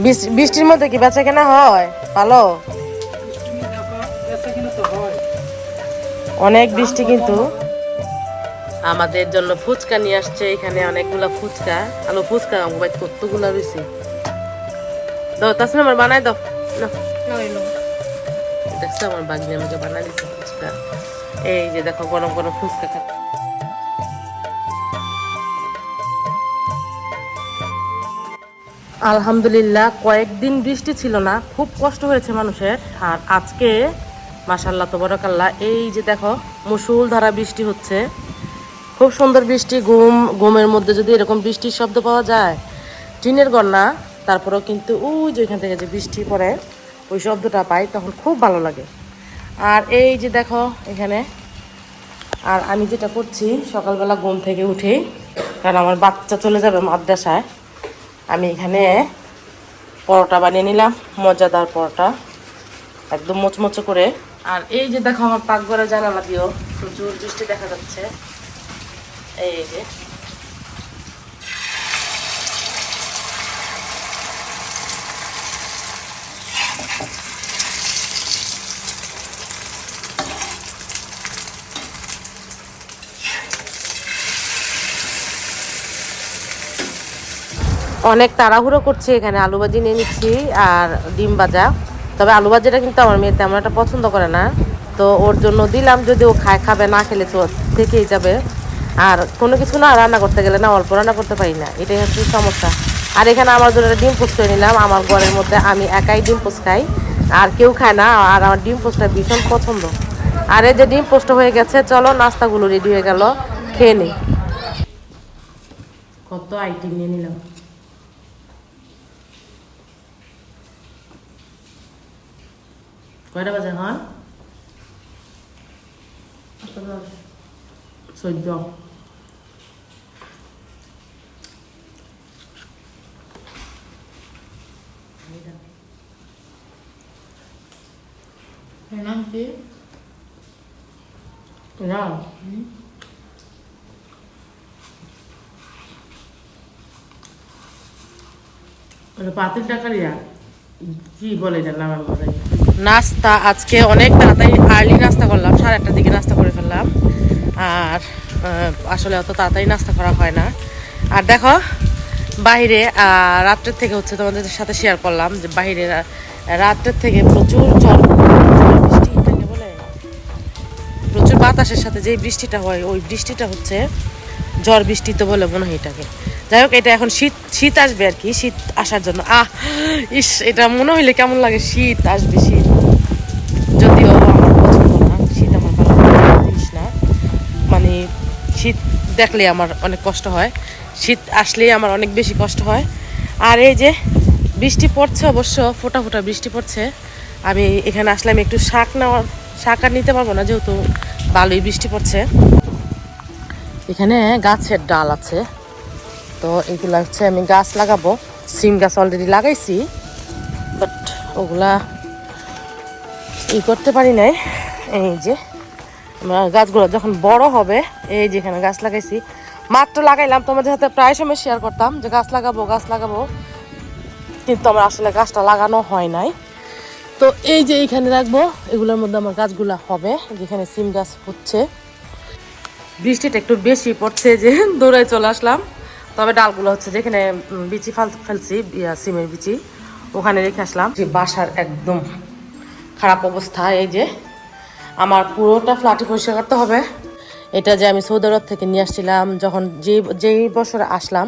বৃষ্টি- বৃষ্টির মধ্যে কি বেচা কেনা হয়? ভালো? অনেক বৃষ্টি কিন্তু। আমাদের জন্য ফুচকা নিয়ে আসছে, এখানে অনেকগুলা ফুচকা। আলো ফুচকা আমার কতগুলা রয়েছে দাও তাসমি আমার বানাই দাও। দেখছ আমার বাগনি আমাকে বানাই দিচ্ছে ফুচকা। এই যে দেখো গরম গরম ফুচকা খাচ্ছে। আলহামদুলিল্লাহ, কয়েকদিন বৃষ্টি ছিল না, খুব কষ্ট হয়েছে মানুষের। আর আজকে মাসাল্লাহ তোবরকাল্লাহ, এই যে দেখো মুসুল ধারা বৃষ্টি হচ্ছে। খুব সুন্দর বৃষ্টি, ঘুম, ঘুমের মধ্যে যদি এরকম বৃষ্টির শব্দ পাওয়া যায়, টিনের ঘর না তারপরেও কিন্তু ওই যে ওইখান থেকে যে বৃষ্টি পড়ে, ওই শব্দটা পাই, তখন খুব ভালো লাগে। আর এই যে দেখো, এখানে, আর আমি যেটা করছি, সকালবেলা ঘুম থেকে উঠেই, কারণ আমার বাচ্চা চলে যাবে মাদ্রাসায় আমি এখানে পরোটা বানিয়ে নিলাম, মজাদার পরোটা। একদম মোচমোচো করে। আর এই যে দেখো আমার পাকঘরে জানালা দিও প্রচুর বৃষ্টি দেখা যাচ্ছে। এই যে। অনেক তাড়াহুড়ো করছে এখানে, আলু ভাজি নিয়ে নিচ্ছি আর ডিম ভাজা। তবে আলু ভাজিটা কিন্তু আমার মেয়ে তেমন একটা পছন্দ করে না। তো ওর জন্য দিলাম, যদি ও খায়, খাবে, না খেলে থেকেই যাবে। আর কোনো কিছু না, রান্না করতে গেলে না, অল্প রান্না করতে পারি না। এটাই হচ্ছে সমস্যা। আর এখানে আমার জন্য ডিম পোস্ট করে নিলাম। আমার ঘরের মধ্যে আমি একাই ডিম পোস্ট খাই। আর কেউ খায় না, আর আমার ডিম পোস্টটা ভীষণ পছন্দ। আর এই যে ডিম পোস্ট হয়ে গেছে, চলো নাস্তাগুলো রেডি হয়ে গেল, খেয়ে নিই। কত আইটেম নিয়ে নিলাম? কয়টা বাজে হন চোদ্দ। নাম কি? না পাতিল টাকারিয়া? কি বলে এটা? নাম আমি বলাই নাস্তা, আজকে অনেক তাড়াতাড়ি আর্লি নাস্তা করলাম, সাড়ে আটটার দিকে নাস্তা করে ফেললাম। আর আসলে অত তাড়াতাড়ি নাস্তা করা হয় না। আর দেখো, বাইরে রাত্রের থেকে হচ্ছে তোমাদের সাথে শেয়ার করলাম যে বাইরে রাত্রের থেকে প্রচুর এটাকে বলে। প্রচুর বাতাসের সাথে যে বৃষ্টিটা হয়, ওই বৃষ্টিটা হচ্ছে ঝড় বৃষ্টি তো বলে মনে হয় এটাকে। যাই হোক, এটা এখন শীত শীত আসবে আর কি, শীত আসার জন্য। আহ, ইস, এটা মনে হইলে কেমন লাগে, শীত আসবে, শীত। শীত দেখলে আমার অনেক কষ্ট হয়। শীত আসলেই আমার অনেক বেশি কষ্ট হয়। আর এই যে বৃষ্টি পড়ছে অবশ্য, ফোটা ফোটা বৃষ্টি পড়ছে। আমি এখানে আসলাম একটু শাক নেওয়ার, শাক আর নিতে পারব না যেহেতু ভালোই বৃষ্টি পড়ছে। এখানে গাছের ডাল আছে। তো এগুলো হচ্ছে আমি গাছ লাগাবো। সিম গাছ অলরেডি লাগাইছি বাট ওগুলা ই করতে পারি নাই। এই যে গাছগুলো যখন বড় হবে, এই যে এখানে গাছ লাগাইছি, মাত্র লাগাইলাম তোমাদের সাথে প্রায় সময় শেয়ার করতাম যে গাছ লাগাবো গাছ লাগাবো, কিন্তু আমার আসলে গাছটা লাগানো হয় নাই। তো এই যে এইখানে রাখব, এগুলোর মধ্যে আমার গাছগুলা হবে, যেখানে সিম গাছ হচ্ছে বৃষ্টিটা একটু বেশি পড়ছে যে দৌড়ায় চলে আসলাম। তবে ডালগুলো হচ্ছে যেখানে বিচি ফাল, ফেলছি সিমের বিচি, ওখানে রেখে আসলাম। যে বাসার একদম খারাপ অবস্থা, এই যে আমার পুরোটা ফ্ল্যাটে পরিষ্কার করতে হবে। এটা যে আমি সৌদি আরব থেকে নিয়ে আসছিলাম, যখন যে, যেই বছরে আসলাম,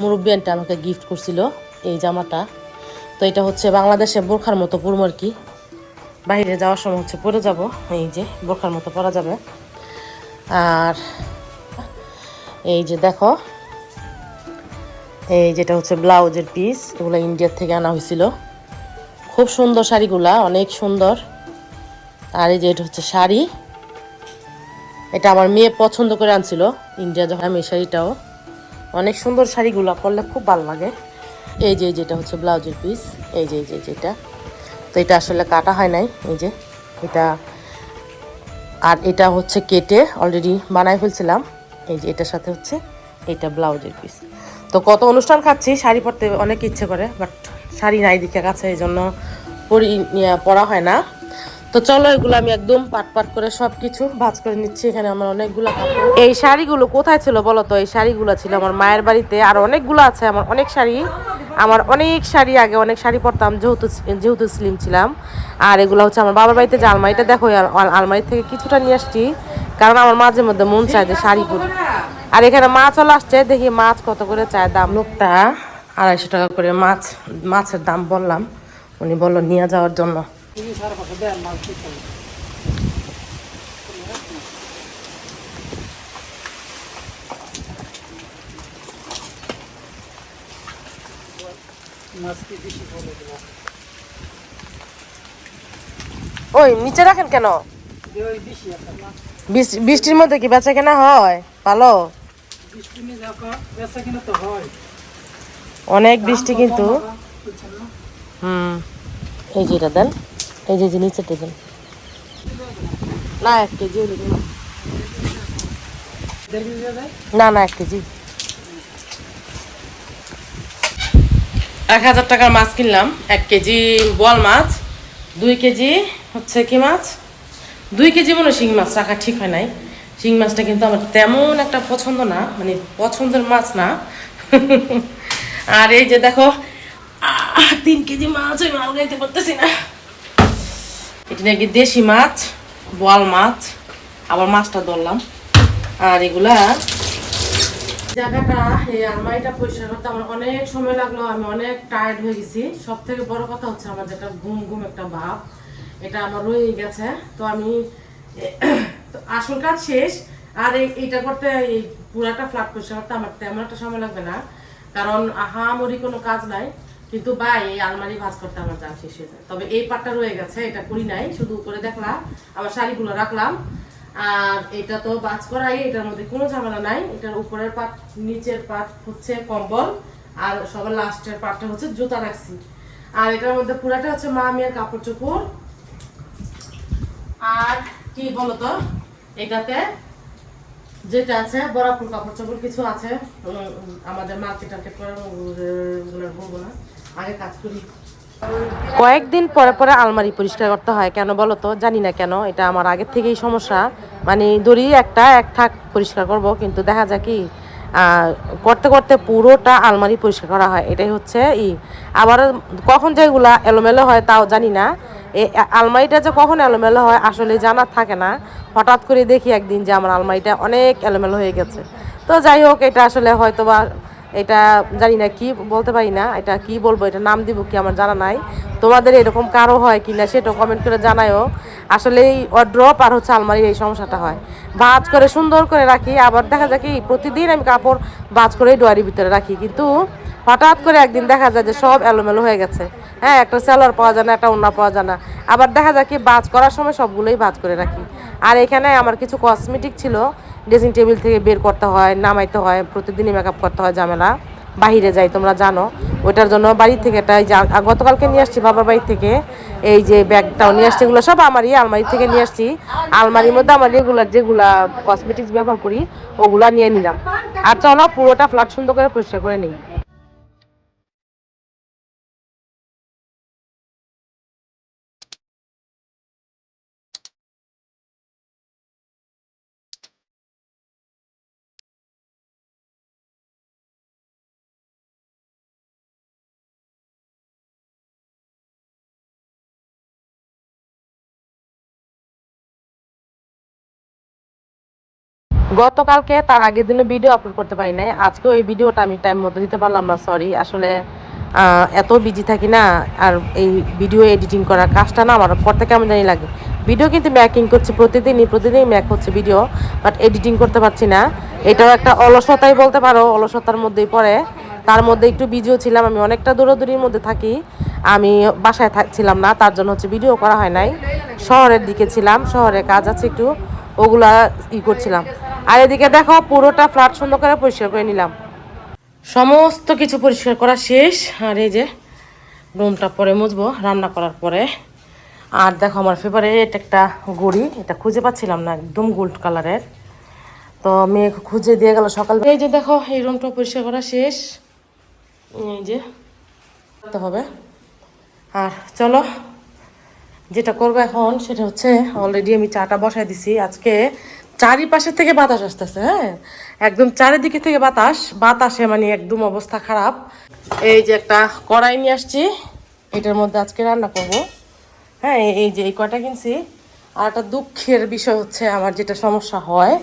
মুরব্বী আন্টি আমাকে গিফট করছিল এই জামাটা। তো এটা হচ্ছে বাংলাদেশে বোরখার মতো পুরমো কি। বাইরে যাওয়ার সময় হচ্ছে পরে যাব, এই যে বোরখার মতো পরা যাবে। আর এই যে দেখো, এই যেটা হচ্ছে ব্লাউজের পিস এগুলো ইন্ডিয়ার থেকে আনা হয়েছিল। খুব সুন্দর শাড়িগুলা, অনেক সুন্দর। আর এই যে এটা হচ্ছে শাড়ি। এটা আমার মেয়ে পছন্দ করে আনছিল। ইন্ডিয়া যখন আমি শাড়িটাও। অনেক সুন্দর শাড়িগুলো পরলে খুব ভালো লাগে। এই যে যেটা হচ্ছে ব্লাউজের পিস এই যে যে যেটা তো এটা আসলে কাটা হয় নাই, এই যে। এটা আর এটা হচ্ছে কেটে অলরেডি বানাই ফেলছিলাম। এই যে এটার সাথে হচ্ছে এটা ব্লাউজের পিস তো কত অনুষ্ঠান খাচ্ছি, শাড়ি পরতে অনেক ইচ্ছে করে বাট শাড়ি নাই দিকে কাছে, এই জন্য পরি পরা হয় না। তো চলো এগুলো আমি একদম পাট পাট করে সব কিছু ভাজ করে নিচ্ছি। এখানে আমার অনেকগুলো এই শাড়িগুলো কোথায় ছিল বলো তো? এই শাড়িগুলো ছিল আমার মায়ের বাড়িতে আর অনেকগুলো আছে আমার অনেক শাড়ি। আমার অনেক শাড়ি আগে অনেক শাড়ি পরতাম যেহেতু যেহেতু স্লিম ছিলাম। আর এগুলো হচ্ছে আমার বাবার বাড়িতে যে আলমারিটা দেখো আলমারি থেকে কিছুটা নিয়ে আসছি। কারণ আমার মাঝে মধ্যে মন চায় যে শাড়ি পরি আর এখানে মাছ চলে আসছে দেখি মাছ কত করে চায় দাম। লোকটা আড়াইশো টাকা করে মাছ মাছের দাম বললাম। উনি বলল নিয়ে যাওয়ার জন্য। ওই নিচে রাখেন কেন? বৃষ্টি- বৃষ্টির মধ্যে কি বেচা কেনা হয়? ভালো? অনেক বৃষ্টি কিন্তু। হুম এই যে এটা দেন। এই যে যে নিচেটা দেন না এক কেজি। না। না এক কেজি। এক হাজার টাকার মাছ কিনলাম। এক কেজি বোয়াল মাছ দুই কেজি হচ্ছে কি মাছ? দুই কেজি মনে হয় শিং মাছ রাখা ঠিক হয় নাই। শিং মাছটা কিন্তু আমার তেমন একটা পছন্দ না মানে পছন্দের মাছ না। আর এই যে দেখো তিন কেজি মাছ আমি আলগাইতে পারতেছি না। এটা নাকি দেশি মাছ, বোয়াল মাছ। আবার মাছটা ধরলাম। আর এগুলা জায়গাটা এই আলমারিটা পরিষ্কার করতে আমার অনেক সময় লাগল, আমি অনেক টায়ার্ড হয়ে গেছি। সব থেকে বড় কথা হচ্ছে আমার যেটা ঘুম ঘুম একটা ভাব, এটা আমার রয়ে গেছে। তো আমি, আসল কাজ শেষ। আর এই- এইটা করতে এই পুরাটা ফ্ল্যাট পরিষ্কার করতে আমার তেমন একটা সময় লাগবে না। কারণ আহামরি কোনো কাজ নাই। কিন্তু ভাই এই আলমারি ভাজ করতে আমার যা শেষ হয়ে যায় তবে এই পাটটা রয়ে গেছে এটা করি নাই শুধু উপরে দেখলাম আবার শাড়িগুলো রাখলাম আর এটা তো বাজ করাই এটার মধ্যে কোনো ঝামেলা নাই এটার উপরের পাট নিচের পাট হচ্ছে কম্বল আর সবার লাস্টের পাটটা হচ্ছে জুতা রাখছি আর এটার মধ্যে পুরাটা হচ্ছে মা মেয়ের কাপড় চোপড় আর কি বলতো এটাতে যেটা আছে বরাপুর কাপড় চোপড় কিছু আছে আমাদের মার্কেট টার্কেট করে বলব না কয়েকদিন পরে পরে আলমারি পরিষ্কার করতে হয়, কেন বলো তো? জানি না কেন, এটা আমার আগের থেকেই সমস্যা। মানে দড়ি একটা, এক থাক পরিষ্কার করব, কিন্তু দেখা যায় কি করতে করতে পুরোটা আলমারি পরিষ্কার করা হয়। এটাই হচ্ছে ই। আবার কখন যেগুলা এলোমেলো হয় তাও জানি না। এই আলমারিটা যে কখন এলোমেলো হয় আসলে জানা থাকে না। হঠাৎ করে দেখি একদিন যে আমার আলমারিটা অনেক এলোমেলো হয়ে গেছে। তো যাই হোক, এটা আসলে হয়তো বা এটা জানি না কি বলতে পারি না, এটা কি বলব, এটা নাম দিব কি আমার জানা নাই। তোমাদের এরকম কারও হয় কি না সেটা কমেন্ট করে জানায়ও। আসলে এই ড্রপ আর হচ্ছে আলমারির এই সমস্যাটা হয়। ভাজ করে, সুন্দর করে রাখি, আবার দেখা যায় কি প্রতিদিন আমি কাপড় ভাজ করে ডোয়ারির ভিতরে রাখি। কিন্তু হঠাৎ করে একদিন দেখা যায় যে সব এলোমেলো হয়ে গেছে। হ্যাঁ একটা স্যালোয়ার পাওয়া যায় না, একটা ওনা পাওয়া যায় না। আবার দেখা যায় কি বাজ করার সময় সবগুলোই ভাজ করে রাখি। আর এখানে আমার কিছু কসমেটিক ছিল ড্রেসিং টেবিল থেকে বের করতে হয়, নামাইতে হয়, প্রতিদিনই মেকআপ করতে হয়, ঝামেলা। বাহিরে যাই, তোমরা জানো। ওইটার জন্য বাড়ি থেকে এটাই যা গতকালকে নিয়ে আসছি বাবা বাড়ি থেকে, এই যে ব্যাগটাও নিয়ে আসছি। এগুলো সব আমারই আলমারি থেকে নিয়ে আসছি। আলমারির মধ্যে আমার রেগুলার যেগুলা কসমেটিক্স ব্যবহার করি, ওগুলা নিয়ে নিলাম। আর চলো পুরোটা ফ্ল্যাট সুন্দর করে পরিষ্কার করে নিই। গতকালকে তার আগের দিনে ভিডিও আপলোড করতে পারি নাই। আজকে ওই ভিডিওটা আমি টাইম মতো দিতে পারলাম না সরি আসলে এত বিজি থাকি না, আর এই ভিডিও এডিটিং করার কাজটা না আমার করতে কেমন জানি লাগে। ভিডিও কিন্তু ম্যাকিং করছি প্রতিদিনই প্রতিদিনই ম্যাক হচ্ছে ভিডিও বাট এডিটিং করতে পারছি না। এটাও একটা অলসতাই বলতে পারো, অলসতার মধ্যেই পড়ে। তার মধ্যে একটু বিজিও ছিলাম, আমি অনেকটা দূরদূরির মধ্যে থাকি। আমি বাসায় থাকছিলাম না, তার জন্য হচ্ছে ভিডিও করা হয় নাই। শহরের দিকে ছিলাম, শহরে কাজ আছে একটু, ওগুলা ই করছিলাম। আর এদিকে দেখো, পুরোটা ফ্ল্যাট সুন্দর করে পরিষ্কার করে নিলাম। সমস্ত কিছু পরিষ্কার করা শেষ। আর এই যে রুমটা পরে মুছবো, রান্না করার পরে। আর দেখো আমার ফেভারিট একটা ঘড়ি, এটা খুঁজে পাচ্ছিলাম না, একদম গোল্ড কালারের তো মেয়ে খুঁজে দিয়ে গেল সকাল এই যে দেখো, এই রুমটা পরিষ্কার করা শেষ। এই যে করতে হবে। আর চলো, যেটা করব এখন সেটা হচ্ছে অলরেডি আমি চাটা বসাই দিছি আজকে। চারিপাশে থেকে বাতাস আসতেছে হ্যাঁ? একদম চারিদিকে থেকে বাতাস, বাতাসে মানে একদম অবস্থা খারাপ। এই যে একটা কড়াই নিয়ে আসছি, এটার মধ্যে আজকে রান্না করব। হ্যাঁ এই- যে এই কটা কিনছি, আর একটা দুঃখের বিষয় হচ্ছে আমার যেটা সমস্যা হয়।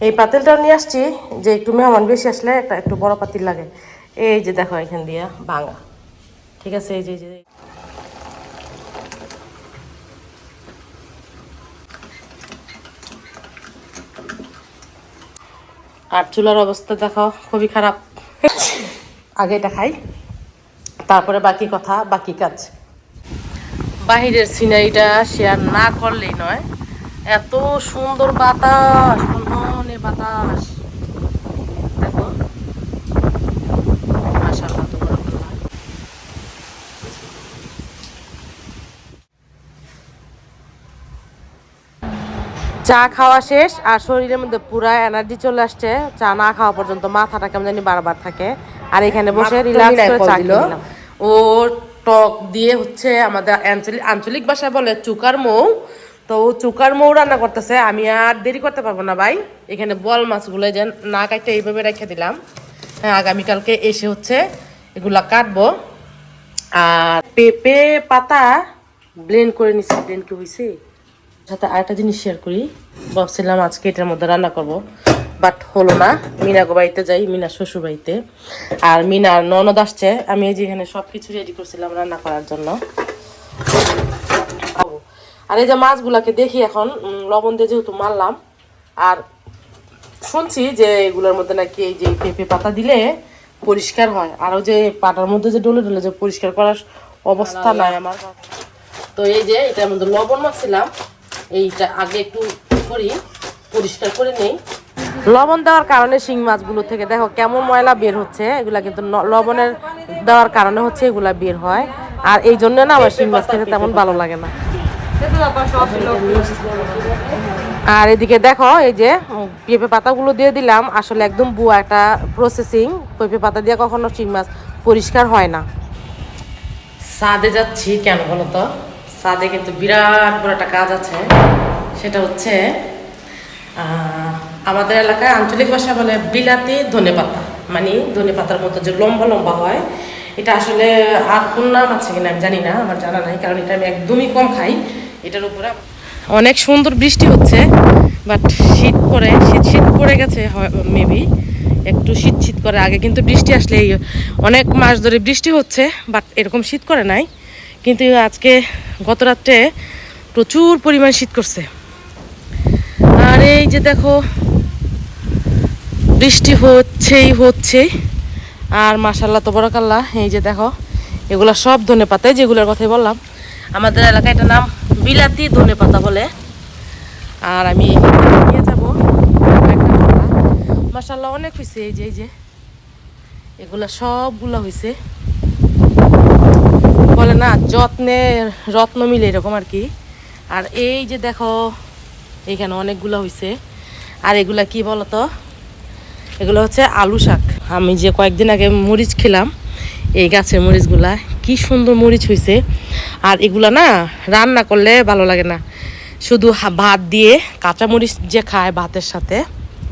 এই পাতিলটা নিয়ে আসছি, যে একটু মেহমান বেশি আসলে একটা একটু বড় পাতিল লাগে। এই যে দেখো এখান দিয়ে ভাঙা। ঠিক আছে এই যে আর চুলার অবস্থা দেখো, খুবই খারাপ। আগে এটা খাই, তারপরে বাকি কথা, বাকি কাজ। বাহিরের সিনারিটা শেয়ার না করলেই নয়। এত সুন্দর বাতাস বাতাস। চা খাওয়া শেষ আর শরীরের মধ্যে পুরা এনার্জি চলে আসছে। চা না খাওয়া পর্যন্ত মাথাটা কেমন জানি বারবার থাকে। আর এখানে বসে রিল্যাক্স করে চা নিলাম। ও টক দিয়ে হচ্ছে আমাদের আঞ্চলিক আঞ্চলিক ভাষায় বলে চুকার মৌ। তো ও চুকার মৌ রান্না করতেছে। আমি আর দেরি করতে পারব না ভাই। এখানে বল মাছগুলো যে না কাটতে এইভাবে রেখে দিলাম। হ্যাঁ আগামীকালকে এসে হচ্ছে এগুলা কাটবো। আর পেঁপে পাতা ব্লেন্ড করে নিচ্ছি ব্লেন্ড কি হয়েছে সাথে আরেকটা জিনিস শেয়ার করি। ভাবছিলাম আজকে এটার মধ্যে রান্না করব বাট হলো না। মিনা গো বাড়িতে যাই মিনা শ্বশুর বাড়িতে। আর মিনার ননদ আসছে। আমি এই যে এখানে সব কিছু রেডি করছিলাম রান্না করার জন্য। আর এই যে মাছগুলাকে দেখি এখন লবণ দিয়ে যেহেতু মারলাম আর শুনছি যে এগুলোর মধ্যে নাকি এই যে পেঁপে পাতা দিলে পরিষ্কার হয়। আর ওই যে পাটার মধ্যে যে ডলে ডলে যে পরিষ্কার করার অবস্থা নাই আমার। তো এই যে এটার মধ্যে লবণ মাখছিলাম এইটা আগে একটু করি পরিষ্কার করে নেই। লবণ দেওয়ার কারণে শিং মাছগুলো থেকে দেখো কেমন ময়লা বের হচ্ছে এগুলা কিন্তু লবণের দেওয়ার কারণে হচ্ছে এগুলা বের হয়। আর এই জন্য না আমার শিং মাছ খেতে তেমন ভালো লাগে না। আর এদিকে দেখো এই যে পেঁপে পাতাগুলো দিয়ে দিলাম। আসলে একদম বুয়া একটা প্রসেসিং পেঁপে পাতা দিয়ে কখনো শিং মাছ পরিষ্কার হয় না। সাদে যাচ্ছি কেন বলো তো? সাদে কিন্তু বিরাট বড় একটা কাজ আছে। সেটা হচ্ছে আমাদের এলাকায় আঞ্চলিক ভাষা বলে বিলাতি ধনে পাতা। মানে ধনে পাতার মতো যে লম্বা লম্বা হয়, এটা আসলে আর কোন নাম আছে কিনা আমি জানি না, আমার জানা নাই, কারণ এটা আমি একদমই কম খাই। এটার উপরে অনেক সুন্দর বৃষ্টি হচ্ছে, বাট শীত পড়ে, শীত শীত পড়ে গেছে মেবি একটু শীত শীত করে, আগে কিন্তু বৃষ্টি আসলে অনেক মাস ধরে বৃষ্টি হচ্ছে, বাট এরকম শীত করে নাই। কিন্তু আজকে গত রাত্রে প্রচুর পরিমাণ শীত করছে। আর এই যে দেখো, বৃষ্টি হচ্ছেই হচ্ছে। আর মাসাল্লাহ তো বড়কাল্লা এই যে দেখো, এগুলো সব ধনে পাতা যেগুলোর কথাই বললাম। আমাদের এলাকায় এটা নাম বিলাতি ধনে পাতা বলে। আর আমি নিয়ে যাব কয়েকটা মাসাল্লাহ অনেক হয়েছে এই যে এই যে। এগুলা সবগুলা হয়েছে বলে না, যত্নে, রত্ন মিলে এরকম আর কি। আর এই যে দেখো এখানে অনেকগুলো হয়েছে আর এগুলা কি বলতো? এগুলো হচ্ছে আলু শাক। আমি যে কয়েকদিন আগে মরিচ খেলাম, এই গাছের মরিচগুলা, কি সুন্দর মরিচ হয়েছে আর এগুলা না, রান্না করলে ভালো লাগে না। শুধু ভাত দিয়ে কাঁচা মরিচ যে খায় ভাতের সাথে,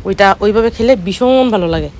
ওইটা ওইভাবে খেলে ভীষণ ভালো লাগে।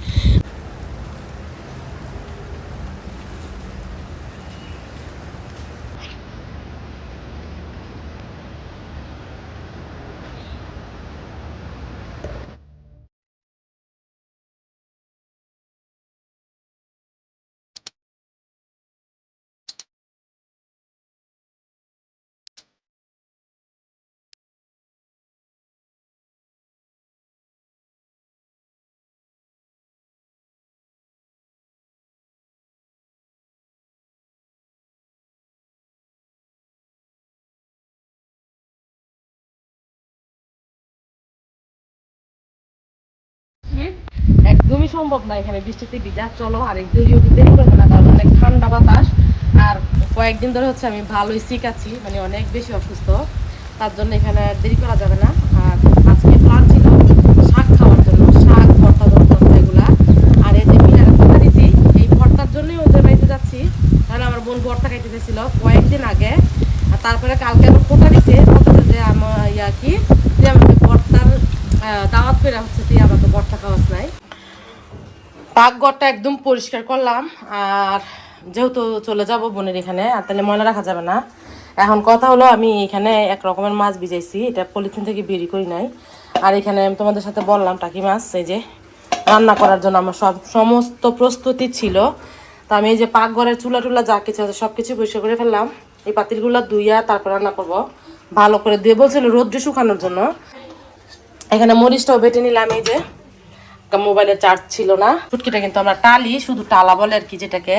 একদমই সম্ভব না এখানে বৃষ্টিতে ভিজা। চলো আর একটু দেরি করবে না কারণ অনেক ঠান্ডা বাতাস। আর কয়েকদিন ধরে হচ্ছে আমি ভালোই সিক আছি মানে অনেক বেশি অসুস্থ। তার জন্য এখানে দেরি করা যাবে না। আর আজকে প্ল্যান ছিল শাক খাওয়ার জন্য শাক ভর্তা ভর্তা এগুলা। আর এই যে মিনারে কথা দিছি এই ভর্তার জন্যই ওদের বাড়িতে যাচ্ছি। লাগাইতে চাইছিল কয়েকদিন আগে। আর তারপরে কালকে আবার ফোটা দিছে যে আমার ইয়া কি তুই আমাকে বর্তার আহ, দাওয়াত করে হচ্ছে তুই আমাকে বর্তা খাওয়াস নাই। পাকঘরটা একদম পরিষ্কার করলাম, আর যেহেতু চলে যাব বোনের এখানে, আর তাহলে ময়লা রাখা যাবে না। এখন কথা হলো আমি এখানে এক রকমের মাছ ভিজাইছি, এটা পলিথিন থেকে বেরি করি নাই। আর এখানে তোমাদের সাথে বললাম টাকি মাছ, এই যে রান্না করার জন্য আমার সব সমস্ত প্রস্তুতি ছিল। তো আমি এই যে পাকঘরের চুলা টুলা যা কিছু আছে সব কিছু পরিষ্কার করে ফেললাম। এই পাতিলগুলো ধুইয়া তারপর রান্না করব। ভালো করে দিয়ে বলছিল রোদ্রে শুকানোর জন্য। এখানে মরিচটাও বেটে নিলাম এই যে। মোবাইলে চার্জ ছিল না। ফুটকিটা কিন্তু আমরা টালি, শুধু টালা বলে আর কি যেটাকে।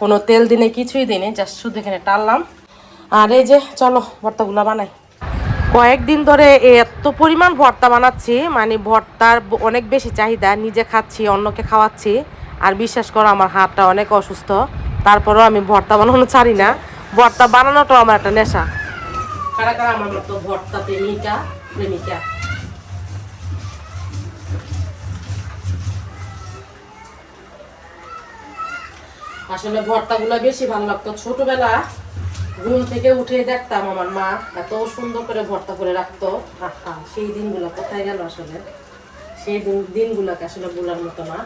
কোনো তেল দিনে, কিছুই দিনে জাস্ট শুধু এখানে টাললাম আর এই যে, চলো, ভর্তাগুলো বানাই। কয়েকদিন ধরে এত পরিমাণ ভর্তা বানাচ্ছি মানে ভর্তার অনেক বেশি চাহিদা, নিজে খাচ্ছি, অন্যকে খাওয়াচ্ছি। আর বিশ্বাস করো, আমার হাতটা অনেক অসুস্থ। তারপরেও আমি ভর্তা বানানো ছাড়ি না। ভর্তা বানানোটাও আমার একটা নেশা। কারা কারা আমার মতো ভর্তা প্রেমিকা প্রেমিকা? আসলে ভর্তাগুলো বেশি ভালো লাগতো। ছোটবেলা ঘুম থেকে উঠে দেখতাম আমার মা এত সুন্দর করে ভর্তা করে রাখতো। সেই দিনগুলো কোথায় গেল আসলে? সেই দিনগুলোকে আসলে বলার মতো না।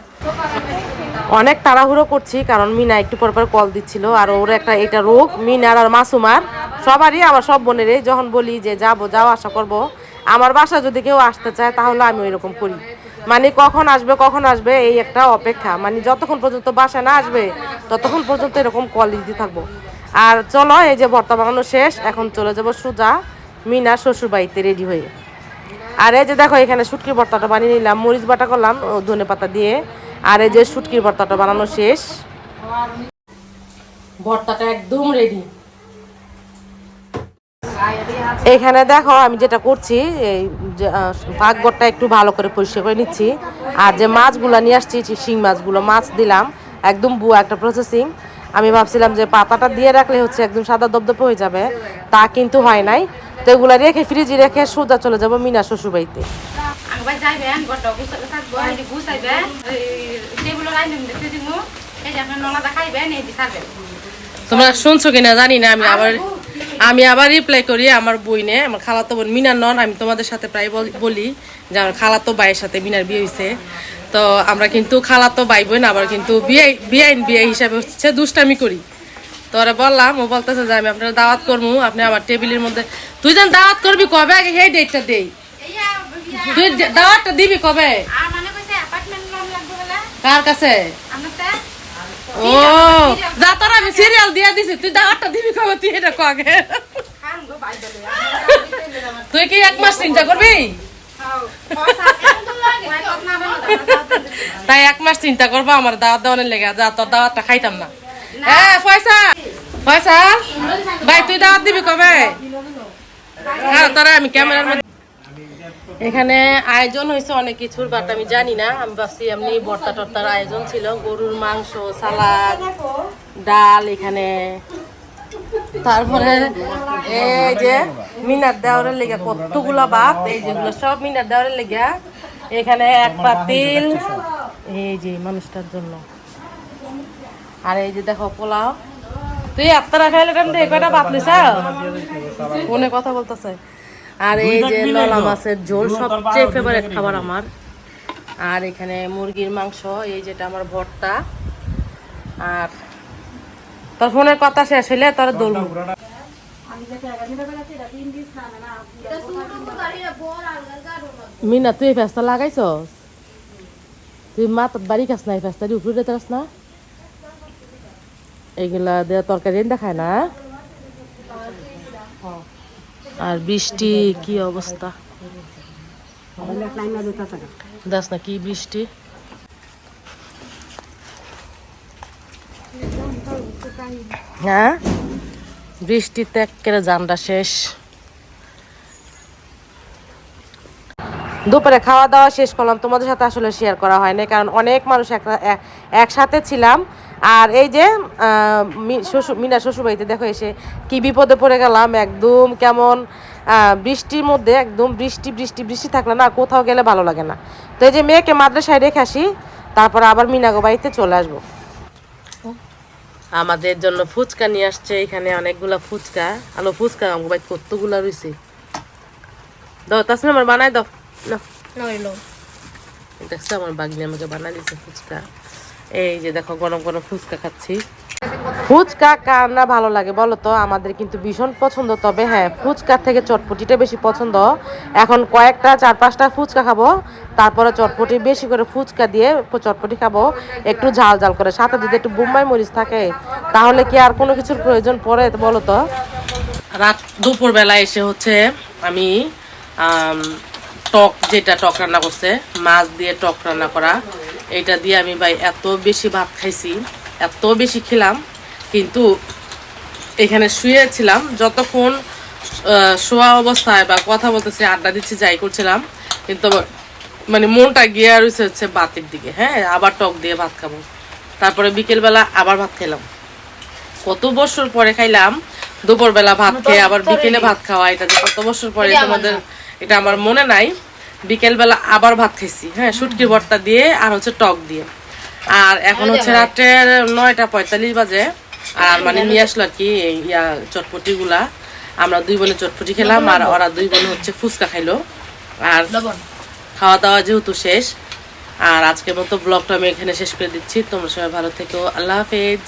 অনেক তাড়াহুড়ো করছি, কারণ মিনা একটু পর পর কল দিচ্ছিল, আর ওর একটা এটা রোগ, মিনার আর মাসুমার। সবারই আমার সব বোনেরই, যখন বলি যে যাব যাও আশা করব, আমার বাসা যদি কেউ আসতে চায়, তাহলে আমি ওইরকম করি। মানে কখন আসবে কখন আসবে, এই একটা অপেক্ষা। মানে যতক্ষণ পর্যন্ত বাসা না আসবে, ততক্ষণ পর্যন্ত এরকম দিতে থাকব। আর চলো, এই যে ভর্তা বানানো শেষ, এখন চলে যাব সোজা, মিনা শ্বশুর বাড়িতে রেডি হয়ে। আর এই যে দেখো, এখানে শুটকির ভর্তাটা বানিয়ে নিলাম, মরিচ বাটা করলাম ধনে পাতা দিয়ে। আর এই যে শুটকির ভর্তাটা বানানো শেষ। ভর্তাটা একদম রেডি এখানে দেখো আমি যেটা করছি এই পাকঘরটা একটু ভালো করে পরিষ্কার করে নিচ্ছি। আর যে মাছগুলো নিয়ে আসছি শিং মাছগুলো মাছ দিলাম একদম বুয়া একটা প্রসেসিং আমি ভাবছিলাম যে পাতাটা দিয়ে রাখলে হচ্ছে একদম সাদা দপদপে হয়ে যাবে তা কিন্তু হয় নাই। তো এগুলো রেখে ফ্রিজে রেখে সোজা চলে যাব মিনা শ্বশুরবাড়িতে। তোমরা শুনছো কিনা জানি না আমি আবার আমি আবার রিপ্লাই করি আমার বইনে আমার খালাতো বোন মিনার নন আমি তোমাদের সাথে প্রায় বল- যে আমার খালাতো ভাইয়ের সাথে মিনার বিয়ে হয়েছে তো আমরা কিন্তু খালাতো ভাই বোন আবার কিন্তু বিয়ে বিআইন বিয়ে হিসাবে হচ্ছে দুষ্টামি করি। তো ওরা বললাম ও বলতেছে যে আমি আপনার দাওয়াত করব আপনি আমার টেবিলের মধ্যে তুই যেন দাওয়াত করবি কবে? আগে সেই ডেটটা দেই। তুই দাওয়াতটা দিবি কবে? মানে কার কাছে? ও যা তোর আমি সিরিয়াল দিয়ে দিছি। তুই দাওয়াতটা দিবি কবে, তুই এটা কগে তুই কি এক মাস চিন্তা করবি? তাই এক মাস চিন্তা করব, আমার দাওয়াত দেওয়ানের লেগে। যা, তোর দাওয়াতটা খাইতাম না। এ পয়সা পয়সা ভাই, তুই দাওয়াত দিবি কবে? হ্যাঁ তোরা আমি ক্যামেরার মধ্যে এখানে আয়োজন হয়েছে অনেক কিছুর বাট আমি জানি না। আমি ভাবছি এমনি ভর্তা টর্তার আয়োজন ছিল। গরুর মাংস, সালাদ, ডাল এখানে। তারপরে এই যে মিনার দেওয়ারের লেগে কতগুলা ভাত, এই যেগুলো সব মিনার দেওয়ারের লেগে। এখানে এক পাতিল এই যে মানুষটার জন্য। আর এই যে দেখো পোলাও। তুই আপনারা খাইলে কেন রে কয়টা ভাত ফোনে কথা বলতেছে। আর এই যে নলা মাছের ঝোল সবচেয়ে ফেভারিট খাবার আমার। আর এখানে মুরগির মাংস এই যেটা আমার ভর্তা। আর তোর ফোনের কথা শেষ হইলে তোর দৌড় মিনা তুই ফেস্তা লাগাইছ তুই মা বাড়ি খাস না এই ফেস্তা দিয়ে উপরে যেতে না? এইগুলা দিয়ে তরকারি দেখায় না? আর বৃষ্টি, কি অবস্থা? দাস না, কি বৃষ্টি? হ্যাঁ? বৃষ্টিতে একেবারে জানটা শেষ। দুপুরে খাওয়া দাওয়া শেষ করলাম। তোমাদের সাথে আসলে শেয়ার করা হয়নি, কারণ অনেক মানুষ এক- এক- একসাথে ছিলাম। আর এই যে শ্বশুর মিনা শ্বশুরবাড়িতে দেখো এসে কি বিপদে পড়ে গেলাম একদম কেমন বৃষ্টির মধ্যে একদম বৃষ্টি বৃষ্টি বৃষ্টি থাকলে না কোথাও গেলে ভালো লাগে না। তো এই যে মেয়েকে মাদ্রাসায় রেখে আসি তারপর আবার মিনাগো বাড়িতে চলে আসব। আমাদের জন্য ফুচকা নিয়ে আসছে এখানে অনেকগুলা ফুচকা আলো ফুচকা আমার ভাই কতগুলা রয়েছে। দাও তাসমি আমার বানাই দাও না দেখছ আমার বাগনি আমাকে বানাই দিচ্ছে ফুচকা। এই যে দেখো, গরম গরম ফুচকা খাচ্ছি। ফুচকা কার না ভালো লাগে বলো তো? আমাদের কিন্তু ভীষণ পছন্দ, তবে হ্যাঁ ফুচকার থেকে চটপটিটা বেশি পছন্দ। এখন কয়েকটা, চার পাঁচটা ফুচকা খাব, তারপরে চটপটি বেশি করে ফুচকা দিয়ে চটপটি খাব, একটু ঝাল ঝাল করে। সাথে যদি একটু বোম্বাই মরিচ থাকে, তাহলে কি আর কোনো কিছুর প্রয়োজন পড়ে বলো তো? রাত দুপুর বেলা এসে হচ্ছে আমি, টক যেটা টক রান্না করছে, মাছ দিয়ে টক রান্না করা। এটা দিয়ে আমি ভাই এত বেশি ভাত খাইছি এত বেশি খেলাম কিন্তু এখানে শুয়েছিলাম যতক্ষণ শোয়া অবস্থায় বা কথা বলতেছি আড্ডা দিচ্ছি যাই করছিলাম কিন্তু মানে মনটা গিয়ে রয়েছে হচ্ছে ভাতের দিকে হ্যাঁ আবার টক দিয়ে ভাত খাব। তারপরে বিকেলবেলা আবার ভাত খেলাম। কত বছর পরে খাইলাম দুপুরবেলা ভাত খেয়ে আবার বিকেলে ভাত খাওয়া এটা কত বছর পরে তোমাদের এটা আমার মনে নাই বিকেলবেলা আবার ভাত খাইছি হ্যাঁ শুটকি ভর্তা দিয়ে আর হচ্ছে টক দিয়ে। আর এখন হচ্ছে রাত্রের নয়টা পঁয়তাল্লিশ বাজে আর মানে নিয়ে আসলো আর কি ইয়া চটপটি গুলা আমরা দুই বোনে চটপটি খেলাম আর ওরা দুই বোনে হচ্ছে ফুচকা খাইলো। আর খাওয়া দাওয়া যেহেতু শেষ আর আজকের মতো ব্লগটা আমি এখানে শেষ করে দিচ্ছি। তোমরা সবাই ভালো থেকো আল্লাহ হাফেজ।